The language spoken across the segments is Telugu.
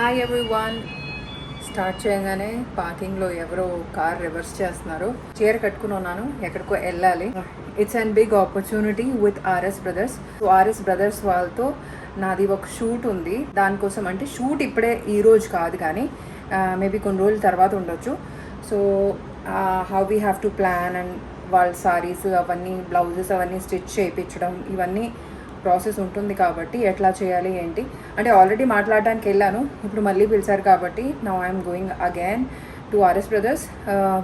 హాయ్ ఎవ్రీవన్ స్టార్ట్ చేయగానే పార్కింగ్లో ఎవరో కార్ రివర్స్ చేస్తున్నారు. చీర కట్టుకుని ఉన్నాను. ఎక్కడికో వెళ్ళాలి. It's and big opportunity with R S brothers R S brothers వాళ్ళతో నాది ఒక షూట్ ఉంది. దానికోసం అంటే షూట్ ఇప్పుడే ఈ రోజు కాదు కానీ మేబీ కొన్ని రోజుల తర్వాత ఉండొచ్చు. So how we have to plan and వాళ్ళ సారీస్ అవన్నీ బ్లౌజెస్ అవన్నీ స్టిచ్ చేయించడం ఇవన్నీ ప్రాసెస్ ఉంటుంది కాబట్టి ఎట్లా చేయాలి ఏంటి? అంటే ఆల్రెడీ మాట్లాడడానికి వెళ్ళాను. ఇప్పుడు మళ్ళీ పిలిచారు కాబట్టి నా I'm going again to R S brothers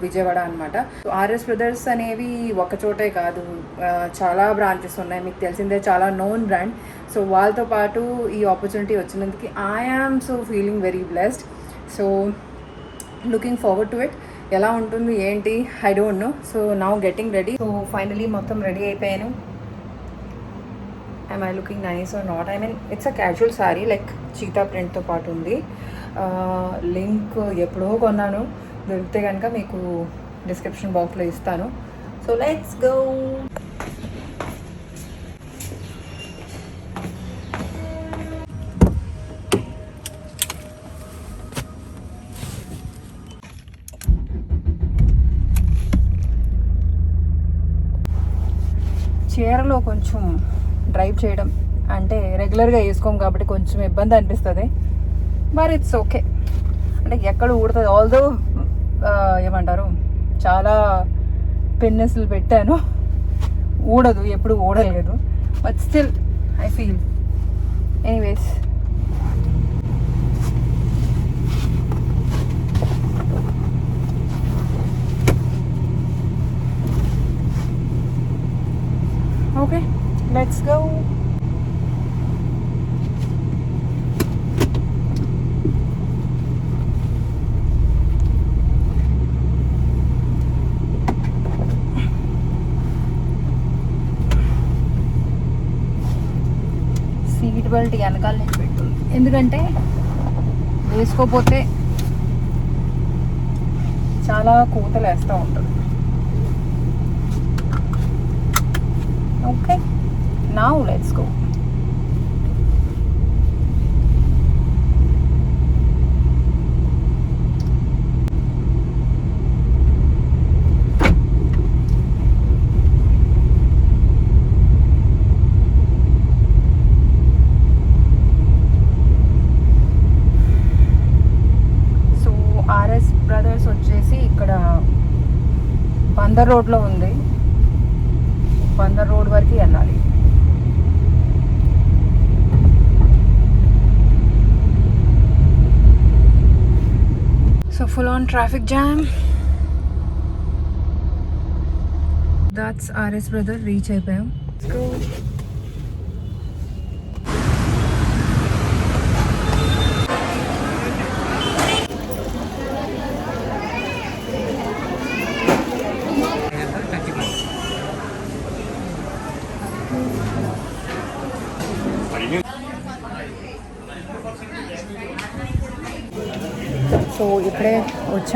Vijayawada అనమాట సో ఆర్ఎస్ బ్రదర్స్ అనేవి ఒక చోటే కాదు. Uh, చాలా బ్రాంచెస్ ఉన్నాయి. మీకు తెలిసిందే చాలా నోన్ బ్రాండ్ సో వాళ్ళతో పాటు ఈ ఆపర్చునిటీ వచ్చినందుకు I so feeling very blessed so looking forward to it ఎలా ఉంటుంది ఏంటి? I don't know so now getting ready so finally మొత్తం రెడీ అయిపోయాను. I'm I looking nice are not I mean it's a casual sari like cheetah ప్రింట్తో పాటు ఉంది. లింక్ ఎప్పుడో కొన్నాను. దొరికితే కనుక మీకు డిస్క్రిప్షన్ బాక్స్లో ఇస్తాను. సో లెట్స్ గో చీరలో కొంచెం డ్రైవ్ చేయడం అంటే రెగ్యులర్గా వేసుకోం కాబట్టి కొంచెం ఇబ్బంది అనిపిస్తుంది. మరి ఇట్స్ ఓకే అంటే ఎక్కడ ఊడుతుంది. ఆల్దో ఏమంటారు? చాలా పెన్నెస్లు పెట్టాను. ఊడదు. ఎప్పుడు ఊడలేదు. But still I feel anyways okay Let's go. Seat belt వెనకాల నుంచి పెట్టు ఎందుకంటే వేసుకోపోతే చాలా కూతలు వేస్తూ ఉంటుంది. Okay now let's go. So R S brothers వచ్చేసి ఇక్కడ బందర్ రోడ్లో ఉంది so full on traffic jam that's RS brother reach అయిపోయాం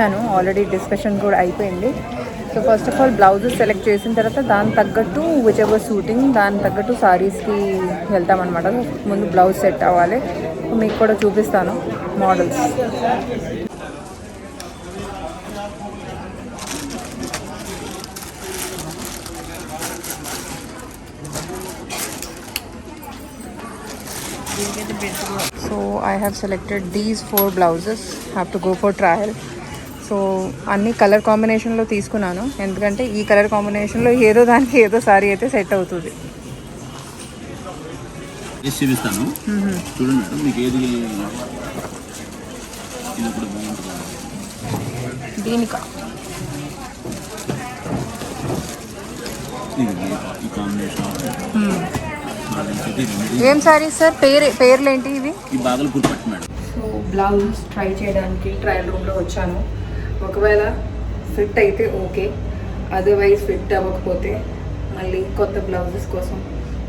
వచ్చాను ఆల్రెడీ డిస్కషన్ కూడా అయిపోయింది. So first of all blouses select చేసిన తర్వాత దాని తగ్గట్టు విచ్ ఎవర్ షూటింగ్ దాని తగ్గట్టు సారీస్కి వెళ్తామన్నమాట ముందు బ్లౌజ్ సెట్ అవ్వాలి. మీకు కూడా చూపిస్తాను models so I have selected these four blouses have to go for trial so అన్ని కలర్ కాంబినేషన్లో తీసుకున్నాను. ఎందుకంటే ఈ కలర్ కాంబినేషన్లో ఏదో దానికి ఏదో సారీ అయితే సెట్ అవుతుంది. చూపిస్తాను. చూడండి మేడం మీకు ఏది దీనిక. ఏం సారీస్ సార్? పేరు పేర్లు ఏంటి ఇవి? ఈ బాగలపూర్ పట్టు మేడం. సో బ్లౌజ్ ట్రై చేయడానికి ట్రయల్ రూమ్లో వచ్చాను. ఒకవేళ ఫిట్ అయితే ఓకే అదర్వైజ్ ఫిట్ అవ్వకపోతే మళ్ళీ కొత్త బ్లౌజెస్ కోసం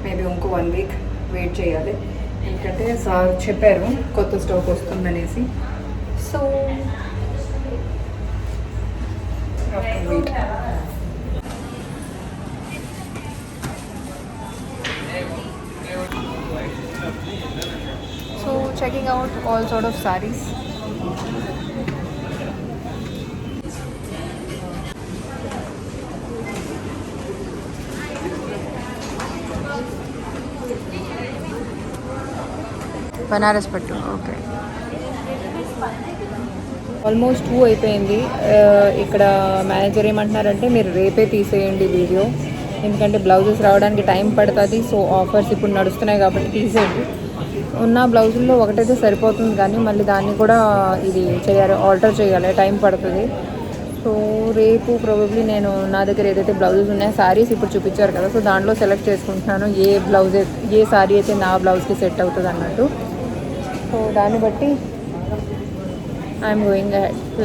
మేబీ ఇంకో వన్ వీక్ వెయిట్ చేయాలి. ఎందుకంటే సార్ చెప్పారు కొత్త stock వస్తుందనేసి. So wait checking out all sort of saris Banaras పట్టు ఓకే. ఆల్మోస్ట్ టూ అయిపోయింది. ఇక్కడ మేనేజర్ ఏమంటున్నారంటే మీరు రేపే తీసేయండి వీడియో. ఎందుకంటే బ్లౌజెస్ రావడానికి టైం పడుతుంది సో ఆఫర్స్ ఇప్పుడు నడుస్తున్నాయి కాబట్టి తీసేయండి. ఉన్న బ్లౌజుల్లో ఒకటైతే సరిపోతుంది కానీ మళ్ళీ దాన్ని కూడా ఇది చేయాలి ఆల్టర్ చేయాలి టైం పడుతుంది. సో రేపు ప్రాబబ్లీ నేను నా దగ్గర ఏదైతే బ్లౌజెస్ ఉన్నాయో శారీస్ ఇప్పుడు చూపించారు కదా సో దాంట్లో సెలెక్ట్ చేసుకుంటున్నాను ఏ బ్లౌజ్ ఏ శారీ అయితే నా బ్లౌజ్కి సెట్ అవుతుంది అన్నట్టు. సో దాన్ని బట్టి ఐఎమ్ గోయింగ్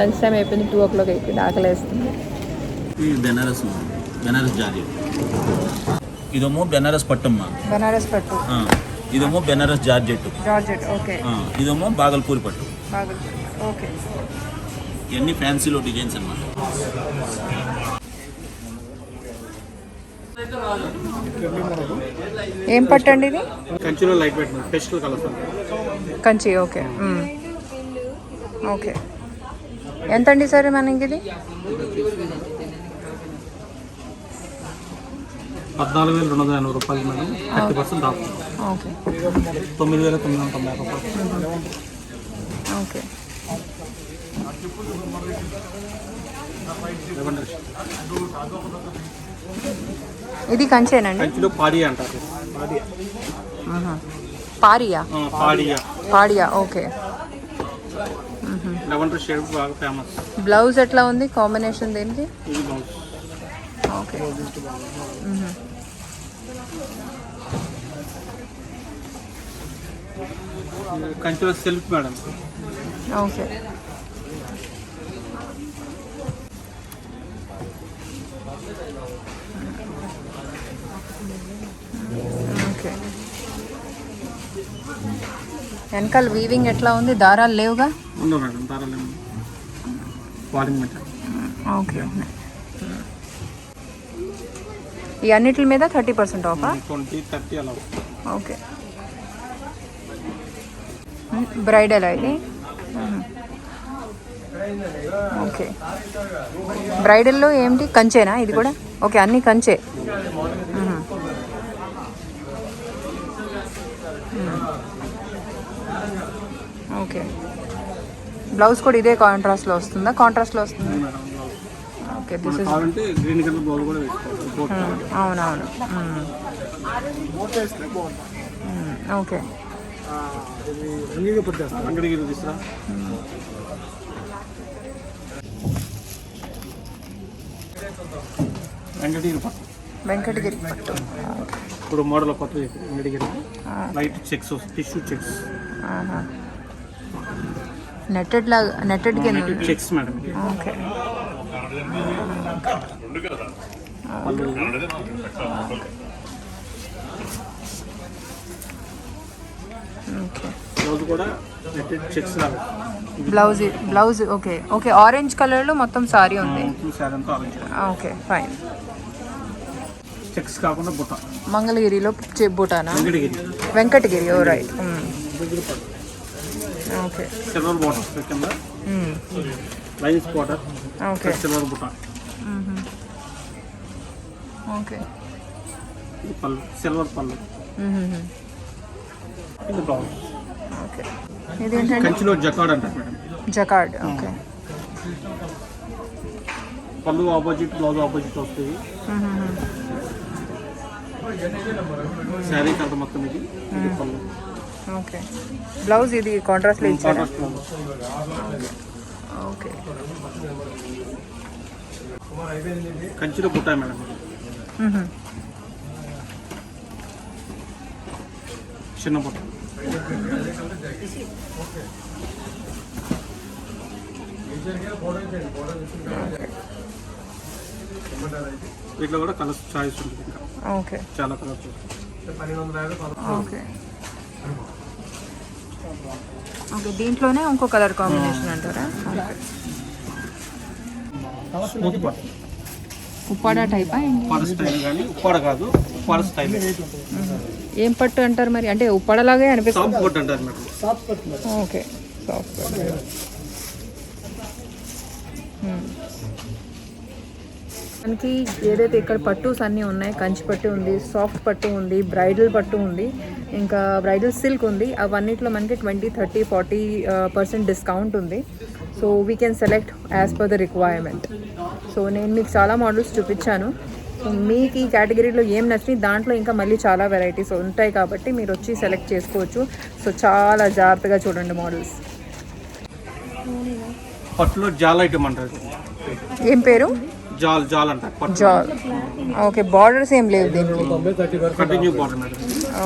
లంచ్ టైం అయిపోయింది టూ ఓ క్లాక్ అయిపోయింది ఆకలి వేస్తుంది ఇది బెనారస్. బెనారస్ జారీ ఇదేమో బెనారస్ పట్టమ్మ. బనారస్ పట్టు. ఇదేమో బెనారస్ జార్జెట్ జార్జెట్ ఓకే. ఇదేమో బాగల్పూరి పట్టు. బాగా ఓకే. ఇవన్నీ ఫ్యాన్సీలో డిజైన్స్ అన్నమాట. ఏం పట్టు అండి ఇది? కంచిలో light weight pastel colours Kanchi okay. Okay. ఎంత అండి సరే మనకి ఇది? పద్నాలుగు వేల రెండు వందల ఎనభై రూపాయలు madam. Thirty percent off. Okay. తొమ్మిది వేల తొమ్మిది వందల తొంభై రూపాయలు. ఓకే. ఇది కంచేనండి? కంచిలో పాడి అంటారు. పారియా పాడియా? పాడియా. ఓకే. లెవెండర్ షేడ్ బాగా ఫేమస్. బ్లౌజ్ ఎట్లా ఉంది? కాంబినేషన్ దేనికి? ఇది బ్లౌజ్. ఓకే. మ్మ్. కంచిలో సిల్క్ మేడం. ఓకే. ఓకే. వెనకాల వీవింగ్ ఎట్లా ఉంది? దారాలు లేవుగా? ఉండవు మేడం ధరలు వాడింగ్ మెటీరియల్ ఓకే. ఈ అన్నిటి మీద థర్టీ పర్సెంట్ ఆఫా ట్వంటీ థర్టీ అలా ఓకే. బ్రైడల్ ఇది ఓకే. బ్రైడల్లో ఏంటి కంచేనా? ఇది కూడా? ఓకే అన్నీ కంచే మ్మ్. మ్మ్. ఓకే. బ్లౌజ్ కూడా ఇదే కాంట్రాస్ట్లో వస్తుందా? కాంట్రాస్ట్లో వస్తుందా? ఓకే దిస్ ఇస్ బోట్ అవునవును. మ్మ్. మ్మ్. ఓకే. వెంకటగిరి పట్టు. వెంకటగిరి పట్టు. ఇప్పుడు మోడల్ కొత్త Venkatagiri light checks tissue checks netted లాగా నెట్టెడ్ కింద checks madam. Okay blouse blouse okay okay orange కలర్లో మొత్తం సారీ ఉంది. ఓకే ఫైన్ చెక్స్ కాకుండా బుట్ట. మంగళగిరిలో చెబ్బుటానా Venkatagiri. Venkatagiri oh right okay. Silver border కింద. Lines border okay. సిల్వర్ బుట్ట ఓకే. పళ్ళు సిల్వర్ పళ్ళు. ఇది బ్లౌజ్ ఓకే. ఇదేంటండి? కంచిలో జకాడ్ అంటారు మేడం. Jacquard okay. పళ్ళు ఆపోజిట్ బ్లౌజ్ ఆపోజిట్ వస్తుంది శారీ కలర్ మొత్తం ఇది. పళ్ళు. ఓకే. బ్లౌజ్ ఇది కాంట్రాస్ట్లో ఇచ్చారా? ఓకే. కంచిలో బుట్టాయి మేడం. చిన్న బుట్ట. వీటిలో కూడా కలర్స్ చాయిస్ ఉంటుంది ఇంకా. ఓకే. చాలా కలర్స్ ఓకే. ఓకే దీంట్లోనే ఇంకో కలర్ కాంబినేషన్ అంటారా? ఉప్పాడ టైపా ఉప్పాడ స్టైల్ కానీ ఉప్పాడ కాదు ఉప్పాడ స్టైల్. ఏం పట్టు అంటారు మరి? అంటే ఉప్పాడలాగే అనిపిస్తుంది. ఓకే సాఫ్ట్ మనకి ఏదైతే ఇక్కడ పట్టుస్ అన్నీ ఉన్నాయి కంచి పట్టు ఉంది సాఫ్ట్ పట్టు ఉంది బ్రైడల్ పట్టు ఉంది ఇంకా బ్రైడల్ సిల్క్ ఉంది అవన్నిట్లో మనకి twenty thirty forty percent discount ఉంది. So we can select as per the requirement so నేను మీకు చాలా మోడల్స్ చూపించాను. మీకు ఈ కేటగిరీలో ఏం నచ్చినాయి దాంట్లో ఇంకా మళ్ళీ చాలా వెరైటీస్ ఉంటాయి కాబట్టి మీరు వచ్చి సెలెక్ట్ చేసుకోవచ్చు. సో చాలా జాగ్రత్తగా చూడండి మోడల్స్. పట్టులో జాల్ ఐటమ్ అంటారు. ఏం పేరు? జాల్ జాల్ అంటారు పట్టు జాల్. ఓకే బార్డర్స్ ఏం లేవు దీనికి. Continue madam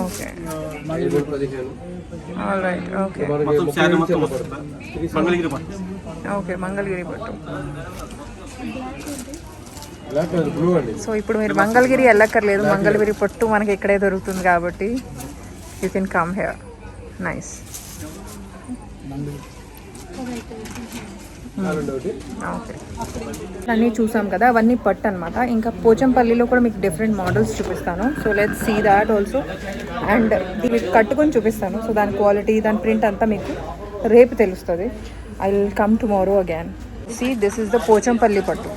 okay all right okay మొత్తం శారీ మొత్తం వస్తుంది? మంగళగిరి పట్టు. ఓకే మంగళగిరి పట్టు. సో ఇప్పుడు మీరు మంగళగిరి వెళ్ళక్కర్లేదు. మంగళగిరి పట్టు మనకి ఇక్కడే దొరుకుతుంది కాబట్టి you can come here nice అన్నీ చూసాం కదా అవన్నీ పట్టు అనమాట ఇంకా పోచంపల్లిలో కూడా మీకు డిఫరెంట్ మోడల్స్ చూపిస్తాను. So let see that also and మీకు కట్టుకొని చూపిస్తాను. సో దాని క్వాలిటీ దాని ప్రింట్ అంతా మీకు రేపు తెలుస్తుంది. I will come tomorrow again see this is the Pochampally పట్టు.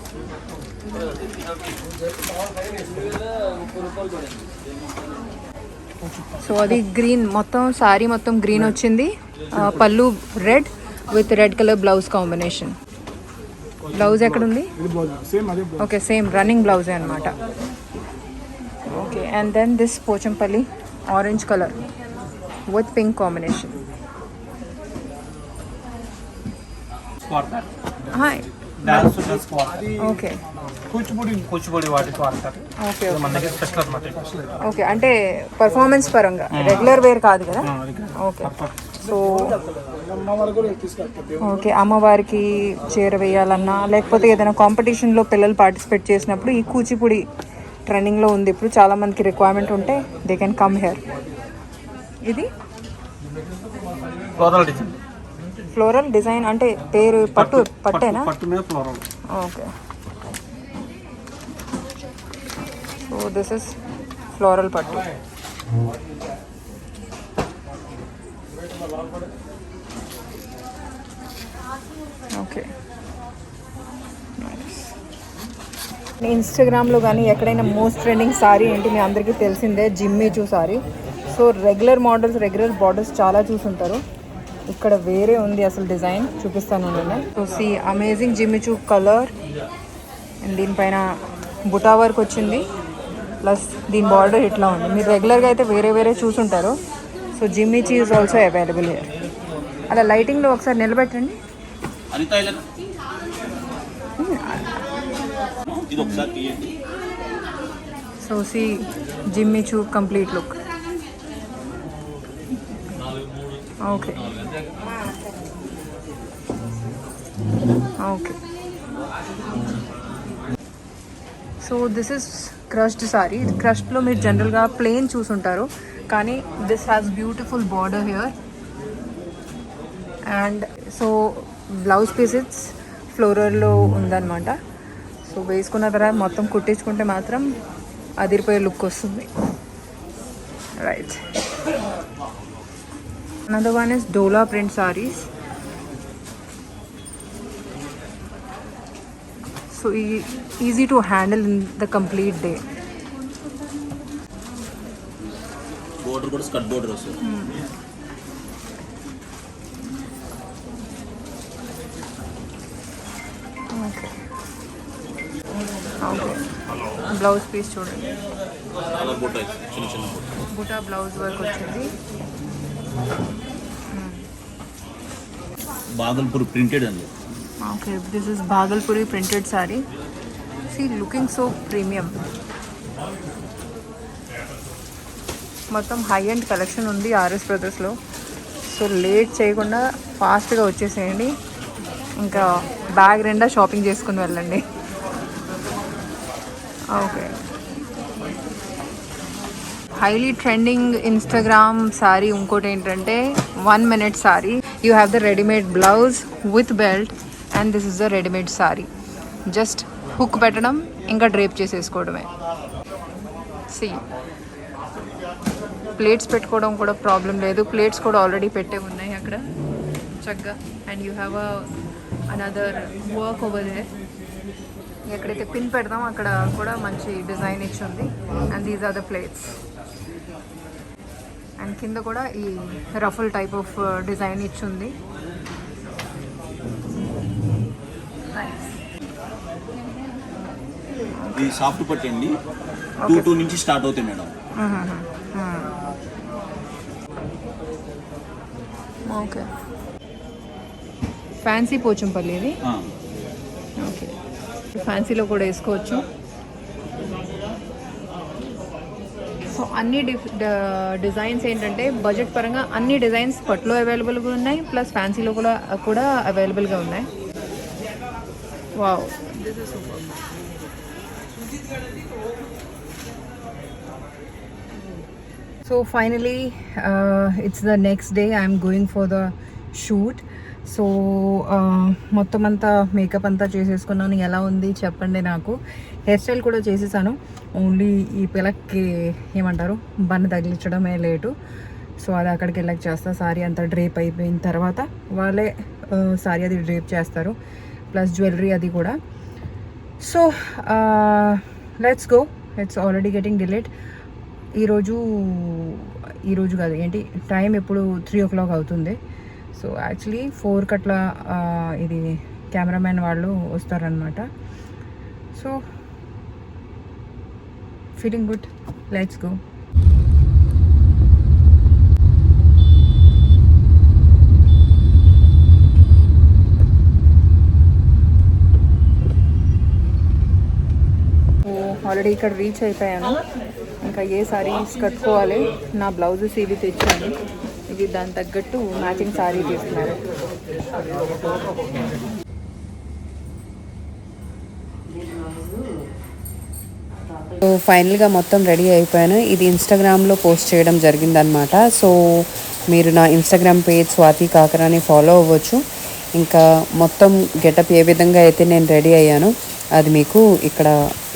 సో అది గ్రీన్ మొత్తం సారీ మొత్తం గ్రీన్ వచ్చింది. Uh, పళ్ళు red with red colour blouse combination. Blouse ఎక్కడుంది? ఓకే సేమ్ రన్నింగ్ బ్లౌజే అనమాట okay and then this Pochampally orange colour with pink combination. Hi okay. Okay అంటే పర్ఫార్మెన్స్ పరంగా. రెగ్యులర్ వేర్ కాదు కదా? ఓకే. సో ఓకే అమ్మవారికి చీర వేయాలన్నా లేకపోతే ఏదైనా కాంపిటీషన్లో పిల్లలు పార్టిసిపేట్ చేసినప్పుడు ఈ కూచిపూడి ట్రెండింగ్లో ఉంది. ఇప్పుడు చాలా మందికి రిక్వైర్మెంట్ ఉంటే దే కెన్ కమ్ హియర్ ఇది? ఫ్లోరల్ డిజైన్ ఫ్లోరల్ డిజైన్ అంటే పేరు పట్టు పట్టేనా? పట్టు మీద floral okay. So this is floral పట్టు. ఓకే. ఇన్స్టాగ్రామ్లో కానీ ఎక్కడైనా మోస్ట్ ట్రెండింగ్ సారీ ఏంటి మీ అందరికీ తెలిసిందే Jimmy Choo sari. So regular models regular borders చాలా చూసుంటారు. ఇక్కడ వేరే ఉంది అసలు డిజైన్ చూపిస్తాను నేను. So see amazing Jimmy Choo colour. And దీనిపైన బుటా వర్క్ వచ్చింది. ప్లస్ దీని బార్డర్ ఇట్లా ఉంది. మీరు రెగ్యులర్గా అయితే వేరే వేరే చూసుంటారు. So Jimmy Choo is also available here అలా లైటింగ్లో ఒకసారి నిలబెట్టండి. అనిత ఇది ఒకసారి తీయండి so see Jimmy Choo complete look okay okay so this is crushed sari క్రష్డ్లో మీరు జనరల్గా ప్లెయిన్ చూసుంటారు. కానీ this has beautiful border here and so blouse pieces ఫ్లోరల్లో ఉందన్నమాట. సో వేసుకున్న తర్వాత మొత్తం కుట్టించుకుంటే మాత్రం అదిరిపోయే లుక్ వస్తుంది. Right another one is Dola print saris so easy to handle in the complete day border కూడా స్కట్ బోర్డర్ వస్తుంది ఓకే ఓకే బ్లౌజ్ పీస్ చూడండి. బుటా బ్లౌజ్ వర్క్ వచ్చింది. బాగల్పూర్ ప్రింటెడ్ అండి. Okay this is Bhagalpuri printed sari see looking so premium మొత్తం హై అండ్ కలెక్షన్ ఉంది ఆర్ఎస్ బ్రదర్స్లో సో లేట్ చేయకుండా ఫాస్ట్గా వచ్చేసేయండి. ఇంకా బ్యాగ్ నిండా షాపింగ్ చేసుకుని వెళ్ళండి. Okay highly trending Instagram sari ఇంకోటి ఏంటంటే one minute sorry you have the readymade blouse with belt and this is the readymade sari just hook పెట్టడం ఇంకా డ్రేప్ చేసేసుకోవడమే. సి ప్లేట్స్ పెట్టుకోవడం కూడా ప్రాబ్లం లేదు. ప్లేట్స్ కూడా ఆల్రెడీ పెట్టే ఉన్నాయి అక్కడ. చక్కగా and you have another work over they ఎక్కడైతే పిన్ పెడదాం అక్కడ కూడా మంచి డిజైన్ ఇచ్చి ఉంది. And these are the pleats and కింద కూడా ఈ రఫుల్ టైప్ ఆఫ్ డిజైన్ ఇచ్చి ఉంది. సాఫ్ట్ పట్టి అండి. టూ టూ నుంచి స్టార్ట్ అవుతాయి మేడం. ఓకే ఫ్యాన్సీ పోచంపల్లి ఇది. ఓకే. ఫ్యాన్సీలో కూడా వేసుకోవచ్చు. సో అన్ని డిజైన్స్ ఏంటంటే బడ్జెట్ పరంగా అన్ని డిజైన్స్ పట్లో అవైలబుల్గా ఉన్నాయి ప్లస్ ఫ్యాన్సీలో కూడా కూడా అవైలబుల్గా ఉన్నాయి. Wow. So finally it's the next day I'm going for the shoot so మొత్తం అంతా మేకప్ అంతా చేసేసుకున్నాను. ఎలా ఉంది చెప్పండి నాకు. హెయిర్ స్టైల్ కూడా చేసేసాను. ఓన్లీ ఈ పిల్లకి ఏమంటారు? Bun తగిలించడమే late. సో అది అక్కడికి వెళ్ళక చేస్తా. సారీ అంతా డ్రేప్ అయిపోయిన తర్వాత వాళ్ళే సారీ అది డ్రేప్ చేస్తారు. ప్లస్ జ్యువెలరీ అది కూడా. So let's go it's already getting delayed ఈరోజు ఈరోజు కాదు. ఏంటి? టైం ఎప్పుడు త్రీ ఓ క్లాక్ అవుతుంది. సో యాక్చువల్లీ ఫోర్ కట్ల ఇది కెమెరామెన్ వాళ్ళు వస్తారనమాట so feeling good. Let's go. Already ఇక్కడ రీచ్ అయిపోయాను. ఇంకా ఏ సారీస్ కట్టుకోవాలి? నా బ్లౌజెస్ ఇవి తెచ్చాను. ఇది దాని తగ్గట్టు మ్యాచింగ్ సారీ తీసుకున్నారు సో ఫైనల్గా మొత్తం రెడీ అయిపోయాను. ఇది ఇన్స్టాగ్రామ్లో పోస్ట్ చేయడం జరిగిందనమాట సో మీరు నా Instagram page Swathi Kakarani follow అవ్వచ్చు. ఇంకా మొత్తం గెటప్ ఏ విధంగా అయితే నేను రెడీ అయ్యానో అది మీకు ఇక్కడ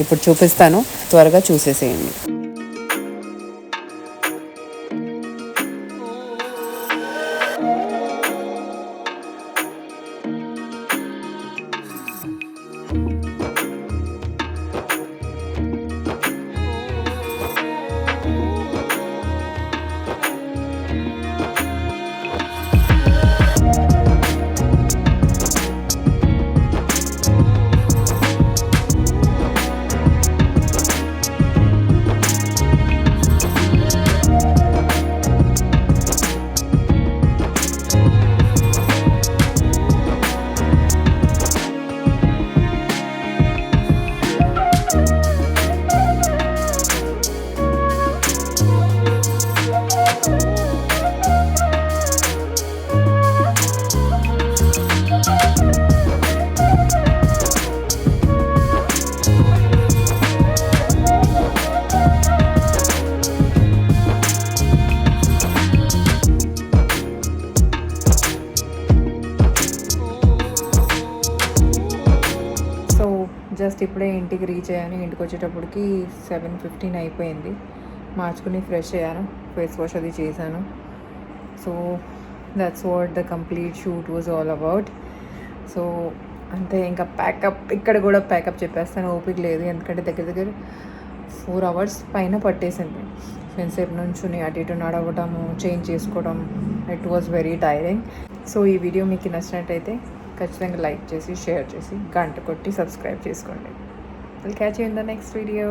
ఇప్పుడు చూపిస్తాను. త్వరగా చూసేసేయండి. ఇంటికి వచ్చేటప్పటికి సెవెన్ ఫిఫ్టీన్ అయిపోయింది. మార్చుకుని ఫ్రెష్ అయ్యాను. ఫేస్ వాష్ అది చేశాను. So that's what the complete shoot was all about so అంతే ఇంకా ప్యాకప్ ఇక్కడ కూడా ప్యాకప్ చెప్పేస్తాను. ఓపిక లేదు. ఎందుకంటే దగ్గర దగ్గర ఫోర్ అవర్స్ పైన పట్టేసింది. ఎంతసేపు నుంచుని అటు ఇటు నడవడము చేంజ్ చేసుకోవడం it was very tiring so ఈ వీడియో మీకు నచ్చినట్టయితే ఖచ్చితంగా లైక్ చేసి షేర్ చేసి గంట కొట్టి సబ్స్క్రైబ్ చేసుకోండి. Will catch you in the next video